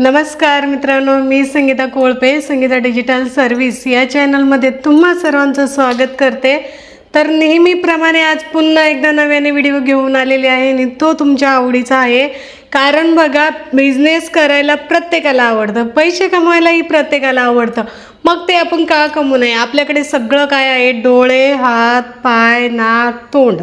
नमस्कार मित्रांनो मी संगीता कोळपे संगीता डिजिटल सर्व्हिस या चॅनलमध्ये तुम्हा सर्वांचं स्वागत करते. तर नेहमीप्रमाणे आज पुन्हा एकदा नव्याने व्हिडिओ घेऊन आलेले आहे आणि तो तुमच्या आवडीचा आहे. कारण बघा बिझनेस करायला प्रत्येकाला आवडतं पैसे कमवायलाही प्रत्येकाला आवडतं. मग ते आपण का कमवू नये? आपल्याकडे सगळं काय आहे? डोळे हात पाय नाक तोंड.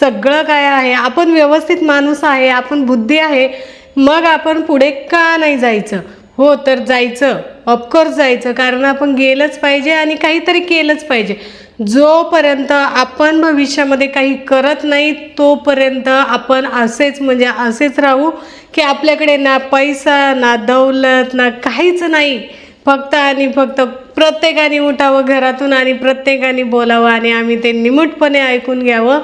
सगळं काय आहे? आपण व्यवस्थित माणूस आहे आपण बुद्धी आहे. मग आपण पुढे का नाही जायचं? हो तर जायचं. ऑफकोर्स जायचं कारण आपण गेलंच पाहिजे आणि काहीतरी केलंच पाहिजे. जोपर्यंत आपण भविष्यामध्ये काही करत नाही तोपर्यंत आपण असेच म्हणजे असेच राहू की आपल्याकडे ना पैसा ना दौलत ना काहीच नाही. फक्त आणि फक्त प्रत्येकाने उठावं घरातून आणि प्रत्येकाने बोलावं आणि आम्ही ते निमूटपणे ऐकून घ्यावं.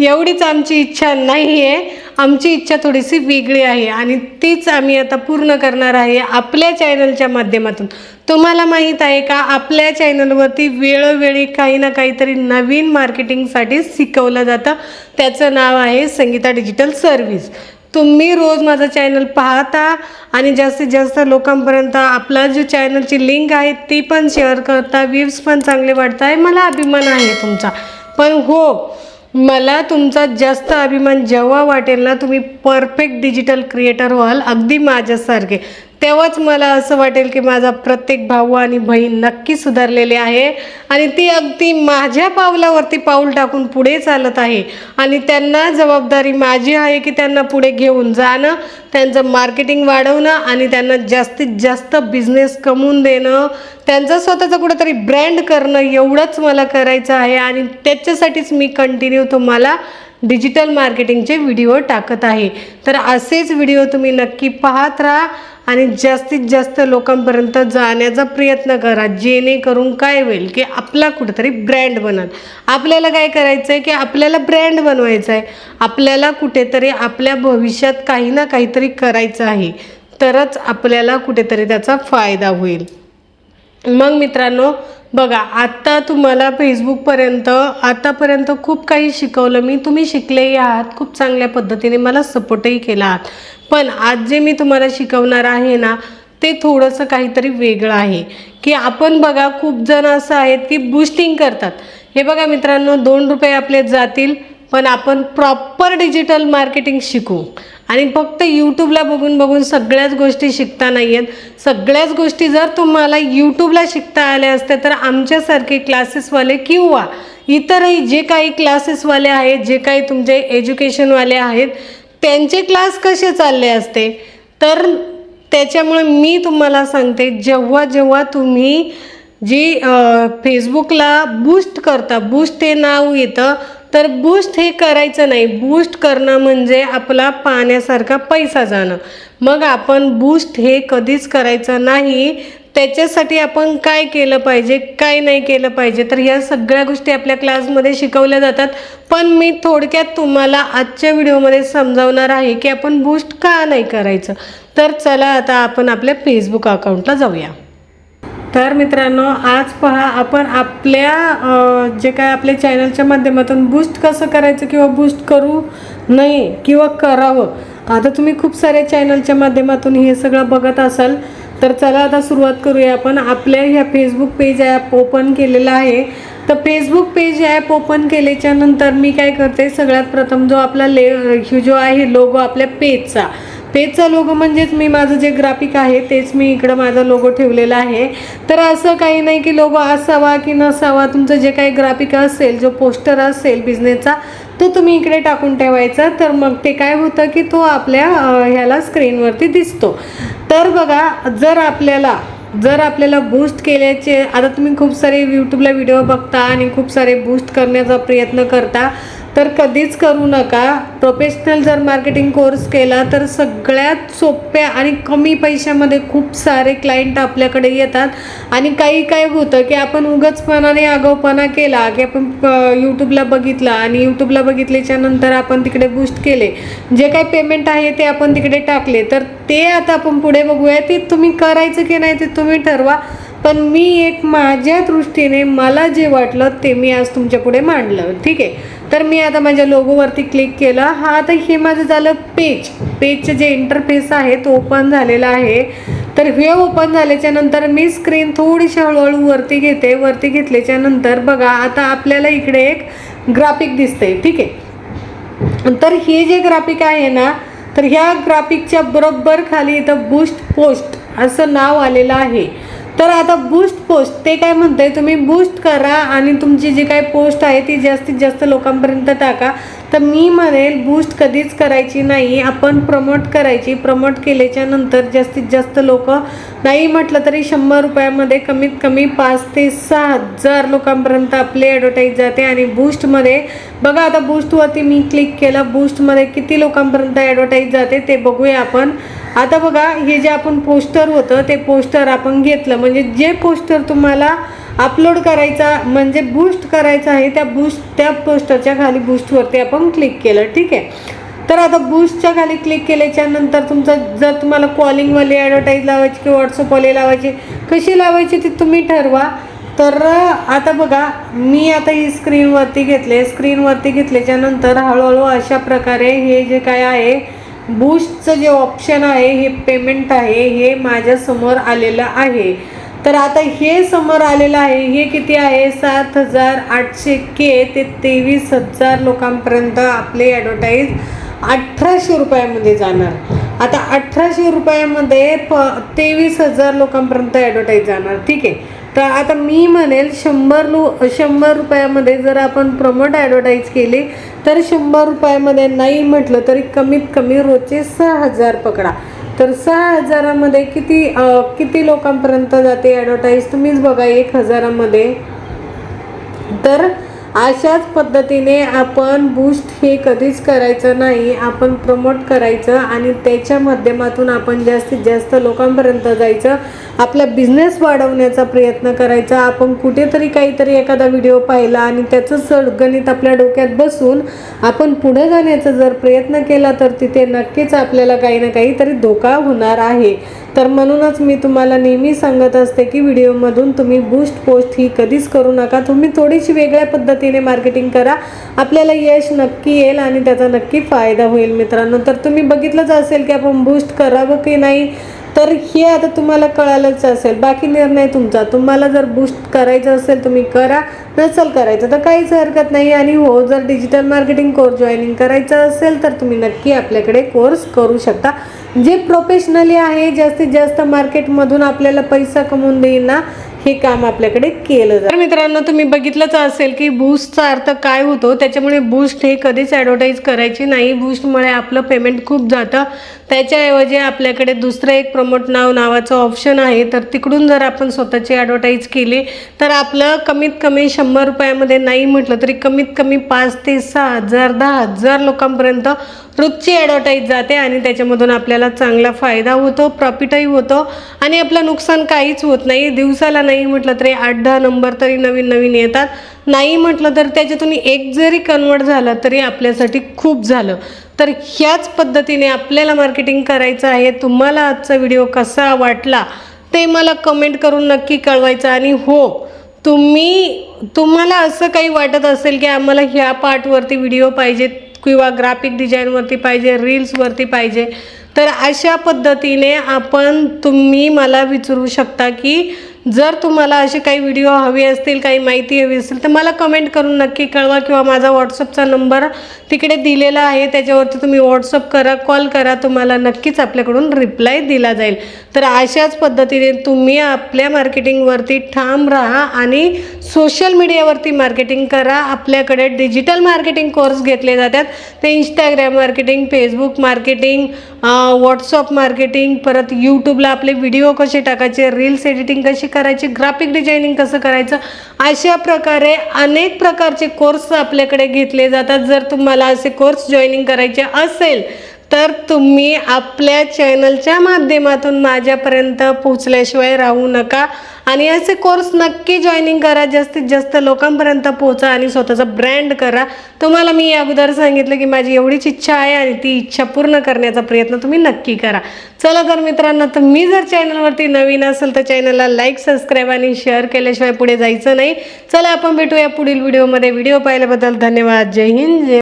एवढीच आमची इच्छा नाही आहे आमची इच्छा थोडीशी वेगळी आहे आणि तीच आम्ही आता पूर्ण करणार आहे आपल्या चॅनलच्या माध्यमातून. तुम्हाला माहीत आहे का आपल्या चॅनलवरती वेळोवेळी काही ना काहीतरी नवीन मार्केटिंगसाठी शिकवलं जातं. त्याचं नाव आहे संगीता डिजिटल सर्व्हिस. तुम्ही रोज माझं चॅनल पाहता आणि जास्तीत जास्त लोकांपर्यंत आपला जो चॅनलची लिंक आहे ती पण शेअर करता. व्ह्यूज पण चांगले वाटत आहे मला अभिमान आहे तुमचा. पण हो मला तुमचा जास्त अभिमान जेव्हा वाटेल ना तुम्ही परफेक्ट डिजिटल क्रिएटर व्हाल अगदी माझ्यासारखे. तेव्हाच मला असं वाटेल की माझा प्रत्येक भाऊ आणि बहीण नक्की सुधारलेले आहे. आणि ती अगदी माझ्या पावलावरती पाऊल टाकून पुढे चालत आहे. आणि त्यांना जबाबदारी माझी आहे की त्यांना पुढे घेऊन जाणं त्यांचं मार्केटिंग वाढवणं आणि त्यांना जास्तीत जास्त बिझनेस कमवून देणं त्यांचा स्वतःचा कुठंतरी ब्रँड करणं एवढंच मला करायचं आहे. आणि त्याच्यासाठीच मी कंटिन्यू तुम्हाला डिजिटल मार्केटिंगचे व्हिडिओ टाकत आहे. तर असेच व्हिडिओ तुम्ही नक्की पाहत राहा. आणि जास्तीत जास्त लोकांपर्यंत जाण्याचा प्रयत्न करा. जेणेकरून काय होईल की आपला कुठेतरी ब्रँड बनल. आपल्याला काय करायचं आहे की आपल्याला ब्रँड बनवायचं आहे आपल्याला कुठेतरी आपल्या भविष्यात काही ना काहीतरी करायचं आहे. तरच आपल्याला कुठेतरी त्याचा फायदा होईल. मग मित्रांनो बघा आत्ता तुम्हाला फेसबुकपर्यंत आतापर्यंत खूप काही शिकवलं. मी तुम्ही शिकलेही आहात खूप चांगल्या पद्धतीने मला सपोर्टही केला आहात. पण आज जे मी तुम्हाला शिकवणार आहे ना ते थोडंसं काहीतरी वेगळं आहे. की आपण बघा खूप जण असं आहेत की बुस्टिंग करतात. हे बघा मित्रांनो दोन रुपये आपले जातील पण आपण प्रॉपर डिजिटल मार्केटिंग शिकू. आणि फक्त यूट्यूबला बघून बघून सगळ्याच गोष्टी शिकता नाही आहेत सगळ्याच गोष्टी जर तुम्हाला यूट्यूबला शिकता आल्या असत्या तर आमच्यासारखे क्लासेसवाले किंवा इतरही जे काही क्लासेसवाले आहेत जे काही तुमचे एज्युकेशनवाले आहेत त्यांचे क्लास कसे चालले असते? तर त्याच्यामुळे मी तुम्हाला सांगते जेव्हा जेव्हा तुम्ही जी फेसबुकला बूस्ट करता बूस्ट हे नाव येतं तर बूस्ट हे करायचं नाही. बूस्ट करणं म्हणजे आपला पाण्यासारखा पैसा जाणं. मग आपण बूस्ट हे कधीच करायचं नाही. त्याच्यासाठी आपण काय केलं पाहिजे काय नाही केलं पाहिजे? तर ह्या सगळ्या गोष्टी आपल्या क्लासमध्ये शिकवल्या जातात. पण मी थोडक्यात तुम्हाला आजच्या व्हिडिओमध्ये समजावणार आहे की आपण बूस्ट का नाही करायचं? तर चला आता आपण आपल्या फेसबुक अकाउंटला जाऊया. तर मित्रांनो आज पहा आपण आपल्या जे काय आपल्या चॅनलच्या माध्यमातून बूस्ट कसं करायचं किंवा बूस्ट करू नये किंवा करावं? आता तुम्ही खूप साऱ्या चॅनलच्या माध्यमातून हे सगळं बघत असाल. तर चला आता सुरुवात करूया आपण. आपल्या ह्या फेसबुक पेज ॲप ओपन केलेलं आहे. तर फेसबुक पेज ॲप ओपन केल्याच्यानंतर मी काय करते सगळ्यात प्रथम जो आपला ले जो आहे लोगो आपल्या पेजचा पेजचा लोगो म्हणजेच मी माझं जे ग्राफिक आहे तेच मी इकडं माझा लोगो ठेवलेला आहे. तर असं काही नाही की लोगो असावा की नसावा तुमचं जे काही ग्राफिक असेल जो पोस्टर असेल बिझनेसचा तो तुम्ही इकडे टाकून ठेवायचा. तर मग ते काय होतं की तो आपल्या ह्याला स्क्रीनवरती दिसतो. तर बघा जर आपल्याला जर आपल्याला बूस्ट केल्याचे आता तुम्ही खूप सारे यूट्यूबला व्हिडिओ बघता आणि खूप सारे बूस्ट करण्याचा प्रयत्न करता तर कधीच करू नका. प्रोफेशनल जर मार्केटिंग कोर्स केला तर सगळ्यात सोप्या आणि कमी पैशामध्ये खूप सारे क्लायंट आपल्याकडे येतात. आणि काही काय होतं की आपण उगचपणाने आगाऊपणा केला की आपण यूट्यूबला बघितला आणि यूट्यूबला बघितल्याच्या नंतर आपण तिकडे बूस्ट केले. जे काही पेमेंट आहे ते आपण तिकडे टाकले. तर ते आता आपण पुढे बघूया. ते तुम्ही करायचं की नाही ते तुम्ही ठरवा. पण मी एक माझ्या दृष्टीने मला जे वाटलं ते मी आज तुमच्यापुढे मांडलं. ठीक आहे? तर मी आता माझ्या लोगोवरती क्लिक केलं. हा आता हे माझं झालं पेज पेजचं जे इंटरफेस आहे तो ओपन झालेला आहे. तर हे ओपन झाल्याच्यानंतर मी स्क्रीन थोडीशी हळूहळू वरती घेते. वरती घेतल्याच्या नंतर बघा आता आपल्याला इकडे एक ग्राफिक दिसतंय. ठीक आहे? तर हे जे ग्राफिक आहे ना तर ह्या ग्राफिकच्या बरोबर खाली इथं बूस्ट पोस्ट असं नाव आलेलं आहे. तर आता बूस्ट पोस्ट ते काय म्हणतंय तुम्ही बूस्ट करा आणि तुमची जी काय पोस्ट आहे ती जास्तीत जास्त लोकांपर्यंत टाका. तर मी म्हणेल बूस्ट कधीच करायची नाही. आपण प्रमोट करायची. प्रमोट केल्याच्यानंतर जास्तीत जास्त लोक नाही म्हटलं तरी शंभर रुपयामध्ये कमीत कमी पाच ते सहा हजार लोकांपर्यंत आपली ॲडव्हर्टाईज जाते. आणि बूस्टमध्ये बघा आता बूस्टवरती मी क्लिक केलं. बूस्टमध्ये किती लोकांपर्यंत ॲडव्हर्टाईज जाते ते बघूया आपण. आता बघा हे जे आपण पोस्टर होतं ते पोस्टर आपण घेतलं. म्हणजे जे पोस्टर तुम्हाला अपलोड करायचा म्हणजे बूस्ट करायचा आहे त्या बूस्ट त्या पोस्टरच्या खाली बूस्टवरती आपण क्लिक केलं ठीक आहे? तर आता बूस्टच्या खाली क्लिक केल्याच्यानंतर तुमचं जर तुम्हाला कॉलिंगवाली ॲडव्हर्टाईज लावायची किंवा व्हॉट्सअपवाले लावायची कशी लावायची ती तुम्ही ठरवा. तर आता बघा मी आता ही स्क्रीनवरती घेतले. स्क्रीनवरती घेतल्याच्या नंतर हळूहळू अशा प्रकारे हे जे काय आहे बूस्टचं जे ऑप्शन आहे हे पेमेंट आहे हे माझ्यासमोर आलेलं आहे. तर आता हे समोर आलेलं आहे हे किती आहे? सात हजार आठशे के ते तेवीस हजार लोकांपर्यंत आपले ॲडव्हर्टाईज अठराशे रुपयामध्ये जाणार. आता अठराशे रुपयामध्ये प तेवीस हजार लोकांपर्यंत ॲडव्हर्टाईज जाणार. ठीक आहे? तर आता मी म्हणेल शंभर लो शंभर रुपयामध्ये जर आपण प्रमोट ॲडव्हर्टाईज केली तर शंभर रुपयामध्ये नाही म्हटलं तरी कमीत कमी रोजचे सहा हजार पकडा. तर सहा हजारामध्ये किती किती लोकांपर्यंत जाते ॲडव्हर्टाईज तुम्हीच बघा एक हजारामध्ये. तर अशाच पद्धतीने आपण बूस्ट हे कधीच करायचं नाही. आपण प्रमोट करायचं आणि त्याच्या माध्यमातून आपण जास्तीत जास्त लोकांपर्यंत जायचं. आपला बिझनेस वाढवण्याचा प्रयत्न करायचा. आपण कुठेतरी काहीतरी एखादा व्हिडिओ पाहिला आणि त्याचं सडगणित आपल्या डोक्यात बसून आपण पुढे जाण्याचा जर प्रयत्न केला तर तिथे नक्कीच आपल्याला काही ना काहीतरी धोका होणार आहे. तर म्हणूनच मी तुम्हाला नेहमी सांगत असते की व्हिडिओमधून तुम्ही बूस्ट पोस्ट ही कधीच करू नका. तुम्ही थोडीशी वेगळ्या पद्धतीने मार्केटिंग करा. आपल्याला यश नक्की येईल आणि त्याचा नक्की फायदा होईल मित्रांनो. तर तुम्ही बघितलंच असेल की आपण बूस्ट करावं की नाही तर हे आता तुम्हाला कळालंच असेल. बाकी निर्णय तुमचा. तुम्हाला जर बूस्ट करायचं असेल तुम्ही करा. नसेल करायचं तर काहीच हरकत नाही. आणि हो जर डिजिटल मार्केटिंग कोर्स जॉईनिंग करायचं असेल तर तुम्ही नक्की आपल्याकडे कोर्स करू शकता. जे प्रोफेशनली आहे जास्तीत जास्त मार्केटमधून आपल्याला पैसा कमवून देईल ना हे काम आपल्याकडे केलं जातं. तर मित्रांनो तुम्ही बघितलंच असेल की बूस्टचा अर्थ काय होतो? त्याच्यामुळे बूस्ट हे कधीच ॲडव्हर्टाईज करायची नाही. बूस्टमुळे आपलं पेमेंट खूप जातं. त्याच्याऐवजी आपल्याकडे दुसरं एक प्रमोट नाव नावाचं ऑप्शन आहे. तर तिकडून जर आपण स्वतःची ॲडव्हर्टाईज केली तर आपलं कमीत कमी शंभर रुपयामध्ये नाही म्हटलं तरी कमीत कमी पाच ते सहा हजार दहा हजार लोकांपर्यंत रोजची ॲडव्हर्टाईज जाते आणि त्याच्यामधून आपल्याला चांगला फायदा होतो प्रॉफिटही होतो आणि आपलं नुकसान काहीच होत नाही. दिवसाला नाही नाही म्हटलं तरी आठ दहा नंबर तरी नवीन नवीन येतात. नाही म्हटलं तर त्याच्यातून एक जरी कन्वर्ट झालं तरी आपल्यासाठी खूप झालं. तर ह्याच पद्धतीने आपल्याला मार्केटिंग करायचं आहे. तुम्हाला आजचा व्हिडिओ कसा वाटला ते मला कमेंट करून नक्की कळवायचं. आणि हो तुम्ही तुम्हाला असं काही वाटत असेल की आम्हाला ह्या पार्टवरती व्हिडिओ पाहिजेत किंवा ग्राफिक डिझाईनवरती पाहिजे रील्सवरती पाहिजे तर अशा पद्धतीने आपण तुम्ही मला विचारू शकता की जर तुम्हाला असे काही व्हिडिओ हवे असतील काही माहिती हवी असेल तर मला कमेंट करून नक्की कळवा किंवा माझा व्हॉट्सअपचा नंबर तिकडे दिलेला आहे. त्याच्यावरती तुम्ही व्हॉट्सअप करा कॉल करा. तुम्हाला नक्कीच आपल्याकडून रिप्लाय दिला जाईल. तर अशाच पद्धतीने तुम्ही आपल्या मार्केटिंगवरती ठाम राहा आणि सोशल मीडियावरती मार्केटिंग करा. आपल्याकडे डिजिटल मार्केटिंग कोर्स घेतले जातात. ते Instagram marketing Facebook marketing WhatsApp marketing परत यूट्यूबला आपले व्हिडिओ कसे टाकायचे रील्स एडिटिंग कशी करायची ग्राफिक डिझायनिंग कसं करायचं? अशा प्रकारे अनेक प्रकारचे कोर्स आपल्याकडे घेतले जातात. जर तुम्हाला असे कोर्स जॉईनिंग करायचे असेल तर तुम्ही आपल्या चॅनलच्या माध्यमातून माझ्यापर्यंत पोचल्याशिवाय राहू नका. आणि असे कोर्स नक्की जॉईनिंग करा. जास्तीत जास्त लोकांपर्यंत पोचा आणि स्वतःचा ब्रँड करा. तुम्हाला मी अगोदर सांगितलं की माझी एवढीच इच्छा आहे आणि ती इच्छा पूर्ण करण्याचा प्रयत्न तुम्ही नक्की करा. चला तर मित्रांनो तुम्ही जर चॅनलवरती नवीन असेल तर चॅनलला लाईक सबस्क्राईब आणि शेअर केल्याशिवाय पुढे जायचं नाही. चला आपण भेटूया पुढील व्हिडिओमध्ये व्हिडिओ पाहिल्याबद्दल धन्यवाद. जय हिंद जय